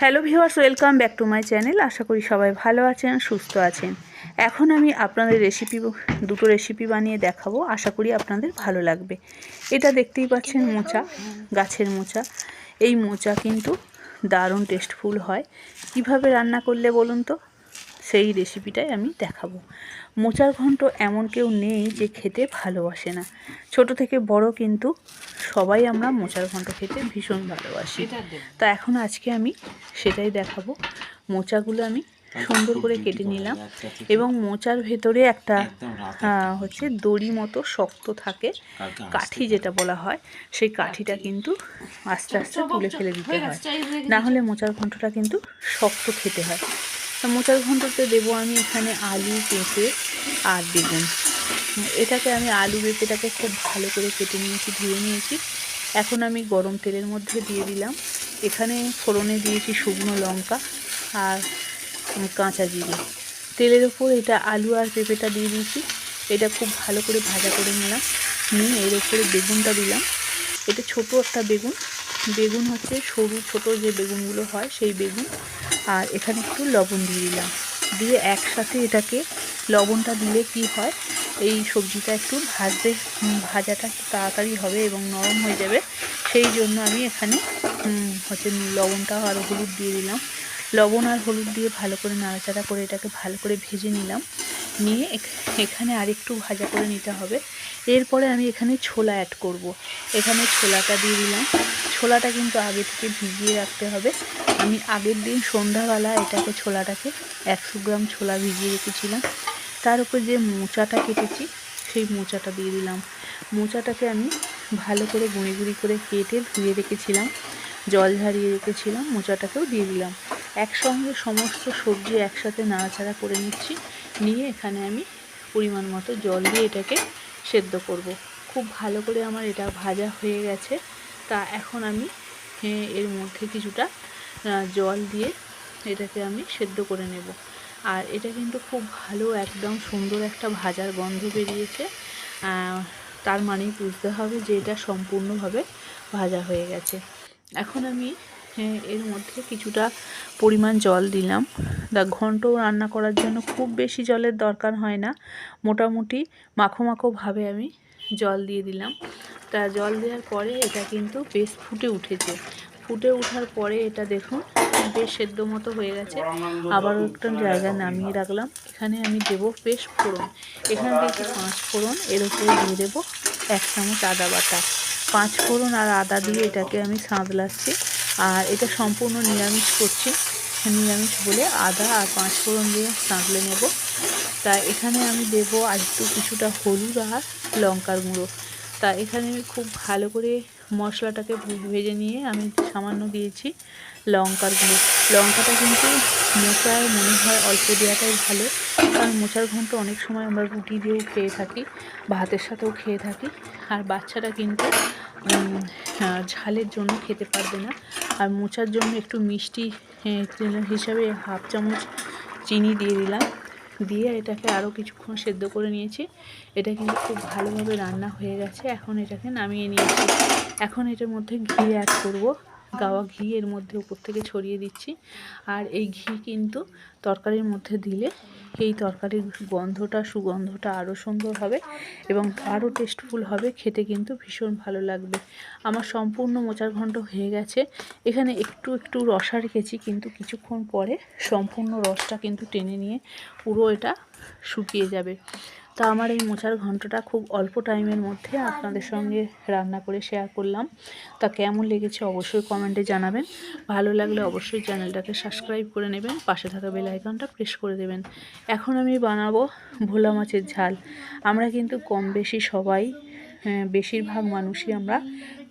Hello viewers, welcome back to my channel. আশা করি সবাই ভালো আছেন, সুস্থ আছেন। এখন আমি আপনাদের রেসিপি দুটো রেসিপি বানিয়ে দেখাবো। আশা করি আপনাদের ভালো লাগবে। এটা দেখতেই পাচ্ছেন মোচা, গাছের মোচা। এই মোচা কিন্তু দারুণ টেস্টফুল হয়। কীভাবে রান্না করলে বলুন তো? সেই রেসিপিটাই আমি দেখাবো। মোচার ঘন্ট এমন কেউ নেই যে খেতে ভালোবাসে না। ছোট থেকে বড় কিন্তু সবাই আমরা মোচার ঘন্ট খেতে ভীষণ ভালোবাসি। তা এখন আজকে আমি সেটাই দেখাবো। মোচাগুলো আমি সুন্দর করে কেটে নিলাম এবং মোচার ভেতরে একটা হচ্ছে দড়ি মতো শক্ত থাকে। কাঠি যেটা বলা হয় সেই কাঠিটা কিন্তু আস্তে আস্তে তুলে ফেলে দিতে হয়। না হলে মোচার ঘন্টটা কিন্তু শক্ত খেতে হয়। তা মোচার ঘন্টতে দেবো আমি এখানে আলু, পেঁপে আর বেগুন। এটাকে আমি আলু, পেঁপেটাকে খুব ভালো করে কেটে নিয়েছি, ধুয়ে নিয়েছি। এখন আমি গরম তেলের মধ্যে দিয়ে দিলাম। এখানে ফোড়নে দিয়েছি শুকনো লঙ্কা আর কাঁচা জিরে। তেলের ওপর এটা আলু আর পেঁপেটা দিয়ে দিয়েছি। এটা খুব ভালো করে ভাজা করে নিলাম। নিয়ে এর উপরে বেগুনটা দিলাম। এটা ছোট একটা বেগুন। বেগুন হচ্ছে সরু, ছোট যে বেগুনগুলো হয়, সেই বেগুন। আর এখানে একটু লবণ দিয়ে দিলাম। দিয়ে একসাথে এটাকে লবণটা দিলে কি হয়, এই সবজিটা একটু ভাজতে ভাজাটা একটু তাড়াতাড়ি হবে এবং নরম হয়ে যাবে। সেই জন্য আমি এখানে হচ্ছে লবণটা আর হলুদ দিয়ে দিলাম। লবণ আর হলুদ দিয়ে ভালো করে নাড়াচাড়া করে এটাকে ভালো করে ভেজে নিলাম। নিয়ে এখ- এখানে আরেকটু ভাজা করে নিতে হবে। এরপরে আমি এখানে ছোলা অ্যাড করব। এখানে ছোলাটা দিয়ে দিলাম। ছোলাটা কিন্তু আগে থেকে ভিজিয়ে রাখতে হবে। আমি আগের দিন সন্ধ্যাবেলা এটাকে ছোলাটাকে একশো গ্রাম ছোলা ভিজিয়ে রেখেছিলাম। তার উপর যে মোচাটা কেটেছি, সেই মোচাটা দিয়ে দিলাম। মোচাটাকে আমি ভালো করে গুঁড়ি গুঁড়ি করে কেটে ধুয়ে রেখেছিলাম। জল ঝারিয়ে রেখেছিলাম। মোচাটাকেও দিয়ে দিলাম। একসঙ্গে সমস্ত সবজি একসাথে নাড়াচাড়া করে নিচ্ছি। নিয়ে এখানে আমি পরিমাণ মতো জল দিয়ে এটাকে সেদ্ধ করব। খুব ভালো করে আমার এটা ভাজা হয়ে গেছে। তা এখন আমি এর মধ্যে কিছুটা জল দিয়ে এটাকে আমি সেদ্ধ করে নেব। আর এটা কিন্তু খুব ভালো, একদম সুন্দর একটা ভাজার গন্ধ বেরিয়েছে। তার মানেই বুঝতে হবে যে এটা সম্পূর্ণভাবে ভাজা হয়ে গেছে। এখন আমি এর মধ্যে কিছুটা পরিমাণ জল দিলাম। দা ঘন্ট রান্না করার জন্য খুব বেশি জলের দরকার হয় না। মোটামুটি মাখো মাখোভাবে আমি জল দিয়ে দিলাম। তা জল দেওয়ার পরে এটা কিন্তু বেশ ফুটে উঠেছে। ফুটে ওঠার পরে এটা দেখুন, বেশ সেদ্ধ মতো হয়ে গেছে। আবারও একটা জায়গায় নামিয়ে রাখলাম। এখানে আমি দেব বেশ ফোড়ন। এখানে দিয়েছি পাঁচ ফোড়ন, এর উপরে দিয়ে দেবো এক চামচ আদা বাটা। পাঁচ ফোড়ন আর আদা দিয়ে এটাকে আমি সাঁতলাচ্ছি। আর এটা সম্পূর্ণ নিরামিষ করছি। নিরামিষ বলে আদা আর পাঁচ ফোড়ন দিয়ে সাঁতলে নেব। তা এখানে আমি দেব আর একটু কিছুটা হলুদ আর লঙ্কার গুঁড়ো। তা এখানে খুব ভালো করে মশলাটাকে ভেজে নিয়ে আমি সামান্য দিয়েছি লঙ্কার গুঁড়ো। লঙ্কাটা কিন্তু মোচায় মনে হয় অল্প দেওয়াটাই ভালো, কারণ মোচার ঘন্ট অনেক সময় আমরা রুটি দিয়েও খেয়ে থাকি, ভাতের সাথেও খেয়ে থাকি, আর বাচ্চারা কিন্তু ঝালের জন্য খেতে পারবে না। আর মোচার জন্য একটু মিষ্টি হিসাবে হাফ চামচ চিনি দিয়ে দিলাম। দিয়ে এটাকে আরও কিছুক্ষণ সেদ্ধ করে নিয়েছি। এটা কিন্তু খুব ভালোভাবে রান্না হয়ে গেছে। এখন এটাকে নামিয়ে নিয়েছি। এখন এটার মধ্যে ঘি অ্যাড করব। গাওয়া ঘি এর মধ্যে উপর থেকে ছড়িয়ে দিচ্ছি। আর এই ঘি কিন্তু তরকারির মধ্যে দিলে এই তরকারির গন্ধটা, সুগন্ধটা আরও সুন্দর হবে এবং আরও টেস্টফুল হবে, খেতে কিন্তু ভীষণ ভালো লাগবে। আমার সম্পূর্ণ মোচার ঘন্ট হয়ে গেছে। এখানে একটু একটু রসা রেখেছি কিন্তু কিছুক্ষণ পরে সম্পূর্ণ রসটা কিন্তু টেনে নিয়ে পুরো এটা শুকিয়ে যাবে। তা আমার এই মোচার ঘন্টটা খুব অল্প টাইমের মধ্যে আপনাদের সঙ্গে রান্না করে শেয়ার করলাম। তা কেমন লেগেছে অবশ্যই কমেন্টে জানাবেন। ভালো লাগলে অবশ্যই চ্যানেলটাকে সাবস্ক্রাইব করে নেবেন পাশে থাকা বেল আইকনটা প্রেস করে দেবেন। এখন আমি বানাবো ভোলা মাছের ঝাল। আমরা কিন্তু কম বেশি সবাই হ্যাঁ, বেশিরভাগ মানুষই আমরা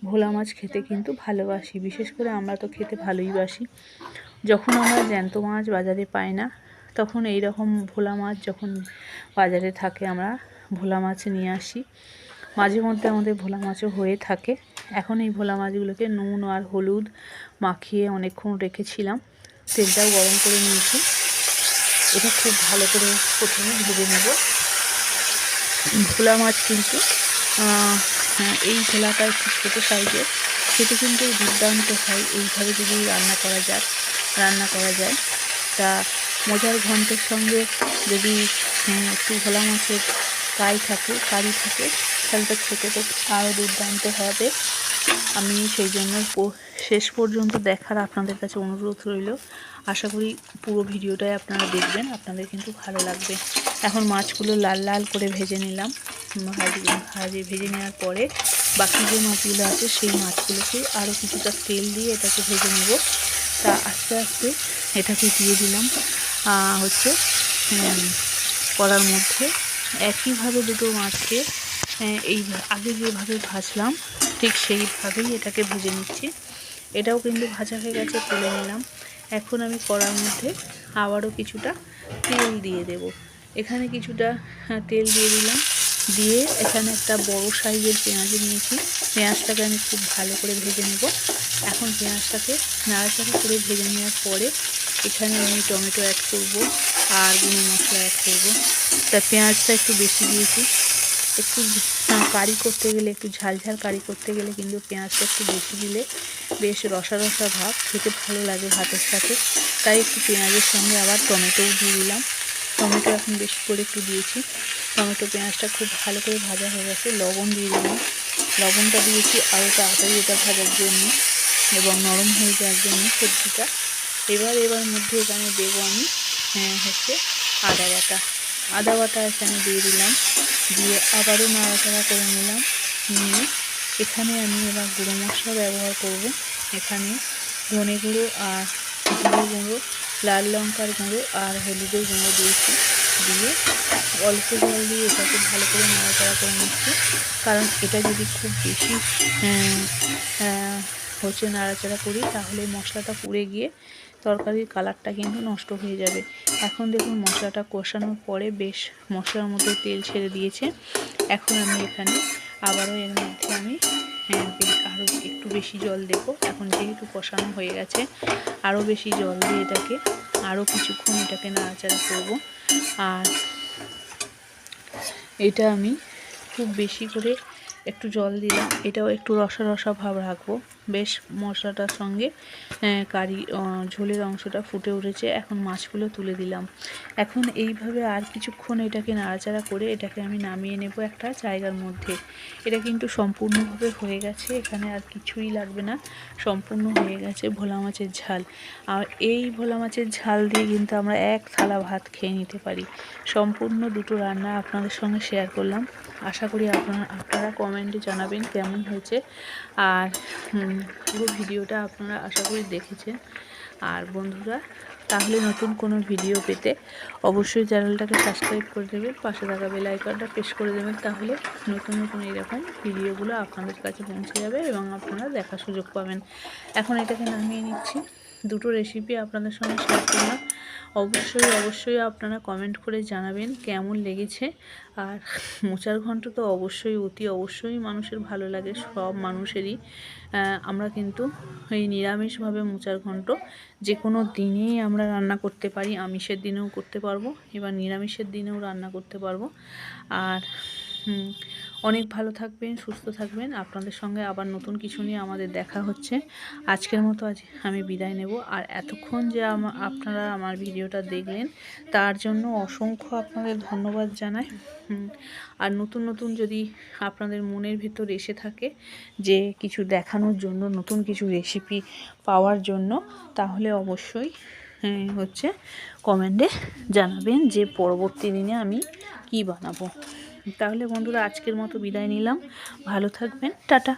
ভোলা মাছ খেতে কিন্তু ভালোবাসি। বিশেষ করে আমরা তো খেতে ভালোই বাসি। যখন আমরা জ্যান্ত মাছ বাজারে পাই না তখন এই রকম ভোলা মাছ যখন বাজারে থাকে আমরা ভোলা মাছ নিয়ে আসি। মাঝে মধ্যে আমাদের ভোলা মাছও হয়ে থাকে। এখন এই ভোলা মাছগুলোকে নুন আর হলুদ মাখিয়ে অনেকক্ষণ রেখেছিলাম। তেলটাও গরম করে নিয়েছি। এটা খুব ভালো করে প্রথমে ভেজে নেব। ভোলা মাছ কিন্তু হ্যাঁ, এই ভোলাটা একটু ছোটো সাইজের। খেতে কিন্তু দুর্দান্ত হয়। এইভাবে যদি রান্না করা যায় রান্না করা যায় তা মোজার ঘন্টের সঙ্গে যদি একটু ভোলা মাছের কাই থাকে, কারি থাকে, তাহলে তো খেতে তো আরও দুর্দান্ত হবে। আমি সেই জন্য শেষ পর্যন্ত দেখার আপনাদের কাছে অনুরোধ রইল। আশা করি পুরো ভিডিওটাই আপনারা দেখবেন, আপনাদের কিন্তু ভালো লাগবে। এখন মাছগুলো লাল লাল করে ভেজে নিলাম। ভাজি ভাজি ভেজে নেওয়ার পরে বাকি যে মাছগুলো আছে, সেই মাছগুলোকে আরও কিছুটা তেল দিয়ে এটাকে ভেজে নেব। তা আস্তে আস্তে এটাকে দিয়ে দিলাম। হচ্ছে কড়ার মধ্যে একইভাবে দুটো মাছকে এই আগে যেভাবে ভাজলাম, ঠিক সেইভাবেই এটাকে ভেজে নিচ্ছি। এটাও কিন্তু ভাজা হয়ে গেছে, তুলে নিলাম। এখন আমি কড়ার মধ্যে আবারও কিছুটা তেল দিয়ে দেব। এখানে কিছুটা তেল দিয়ে দিলাম। দিয়ে এখানে একটা বড় সাইজের পেঁয়াজ নিয়েছি। পেঁয়াজটাকে আমি খুব ভালো করে ভেজে নেব। এখন পেঁয়াজটাকে নাড়াচাড়া করে ভেজে নেওয়ার পরে এখানে আমি টমেটো অ্যাড করব আর গুঁড়ো মশলা অ্যাড করব। তা পেঁয়াজটা একটু বেশি দিয়েছি। একটু কারি করতে গেলে, একটু ঝাল ঝাল কারি করতে গেলে কিন্তু পেঁয়াজটা একটু বেশি দিলে বেশ রসা রসা ভাব, খেতে ভালো লাগে ভাতের সাথে। তাই একটু পেঁয়াজের সঙ্গে আবার টমেটোও দিয়ে দিলাম। টমেটো এখন বেশি করে একটু দিয়েছি। টমেটো পেঁয়াজটা খুব ভালো করে ভাজা হয়ে গেছে। লবণ দিয়ে দিলাম। লবণটা দিয়েছি আরও তাড়াতাড়ি এটা ভাজার জন্য এবং নরম হয়ে যাওয়ার জন্য সবজিটা। এবার এবার মধ্যে এখানে দেবো আমি হ্যাঁ, হচ্ছে আদা বাটা। আদা বাটা এখানে দিয়ে দিলাম দিয়ে আবারও নাড়াচাড়া করে নিলাম নিয়ে এখানে আমি এবার গুঁড়ো মশলা ব্যবহার করব। এখানে ধনে গুঁড়ো আর জিরে গুঁড়ো লাল লঙ্কার গুঁড়ো আর হলুদের গুঁড়ো দিয়েছি। দিয়ে অল্প জল দিয়ে এটাকে ভালো করে নাড়াচাড়া করে নিচ্ছি। কারণ এটা যদি খুব বেশি আহ, আহ, হচ্ছে নাড়াচাড়া করি তাহলে মশলাটা পুড়ে গিয়ে তরকারির কালারটা কিন্তু নষ্ট হয়ে যাবে। এখন দেখুন মশলাটা কষানোর পরে বেশ মশলার মধ্যে তেল ছেড়ে দিয়েছে। এখন আমি এখানে আবারও এর মধ্যে আমি হ্যাঁ, আরও একটু বেশি জল দেব। এখন যেহেতু কষানো হয়ে গেছে আরও বেশি জল দিয়ে এটাকে আরও কিছুক্ষণ এটাকে নাড়াচাড়া করব। আর এটা আমি খুব বেশি করে একটু জল দিলাম। এটাও একটু রসা রসা ভাব রাখব। বেশ মশলাটার সঙ্গে কারি ঝোলের অংশটা ফুটে উঠেছে। এখন মাছগুলো তুলে দিলাম। এখন এইভাবে আর কিছুক্ষণ এটাকে নাড়াচাড়া করে এটাকে আমি নামিয়ে নেব একটা জায়গার মধ্যে। এটা কিন্তু সম্পূর্ণভাবে হয়ে গেছে, এখানে আর কিছুই লাগবে না। সম্পূর্ণ হয়ে গেছে ভোলা মাছের ঝাল। আর এই ভোলা মাছের ঝাল দিয়ে কিন্তু আমরা এক থালা ভাত খেয়ে নিতে পারি। সম্পূর্ণ দুটো রান্না আপনাদের সঙ্গে শেয়ার করলাম। আশা করি আপনারা আপনারা কমেন্টে জানাবেন কেমন হয়েছে। আর পুরো ভিডিওটা আপনারা আশা করি দেখেছেন। আর বন্ধুরা, তাহলে নতুন কোনো ভিডিও পেতে অবশ্যই চ্যানেলটাকে সাবস্ক্রাইব করে দেবেন, পাশে থাকা বেল আইকনটা প্রেস করে দেবেন, তাহলে নতুন নতুন এরকম ভিডিওগুলো আপনাদের কাছে পৌঁছে যাবে এবং আপনারা দেখার সুযোগ পাবেন। এখন এটাকে নামিয়ে নিচ্ছি। দুটো রেসিপি আপনাদের সঙ্গে শেয়ার করলাম। অবশ্যই অবশ্যই আপনারা কমেন্ট করে জানাবেন কেমন লেগেছে। আর মোচার ঘন্ট তো অবশ্যই অতি অবশ্যই মানুষের ভালো লাগে, সব মানুষেরই। আমরা কিন্তু এই নিরামিষভাবে মোচার ঘন্ট যে কোনো দিনেই আমরা রান্না করতে পারি, আমিষের দিনেও করতে পারব, এবার নিরামিষের দিনেও রান্না করতে পারব। আর অনেক ভালো থাকবেন, সুস্থ থাকবেন। আপনাদের সঙ্গে আবার নতুন কিছু নিয়ে আমাদের দেখা হচ্ছে। আজকের মতো আজ আমি বিদায় নেব। আর এতক্ষণ যে আপনারা আমার ভিডিওটা দেখলেন, তার জন্য অসংখ্য আপনাদের ধন্যবাদ জানাই। আর নতুন নতুন যদি আপনাদের মনের ভেতর এসে থাকে যে কিছু দেখানোর জন্য, নতুন কিছু রেসিপি পাওয়ার জন্য, তাহলে অবশ্যই হচ্ছে কমেন্টে জানাবেন যে পরবর্তী দিনে আমি কি বানাবো। তাহলে বন্ধুরা আজকের মতো বিদায় নিলাম। ভালো থাকবেন। টাটা।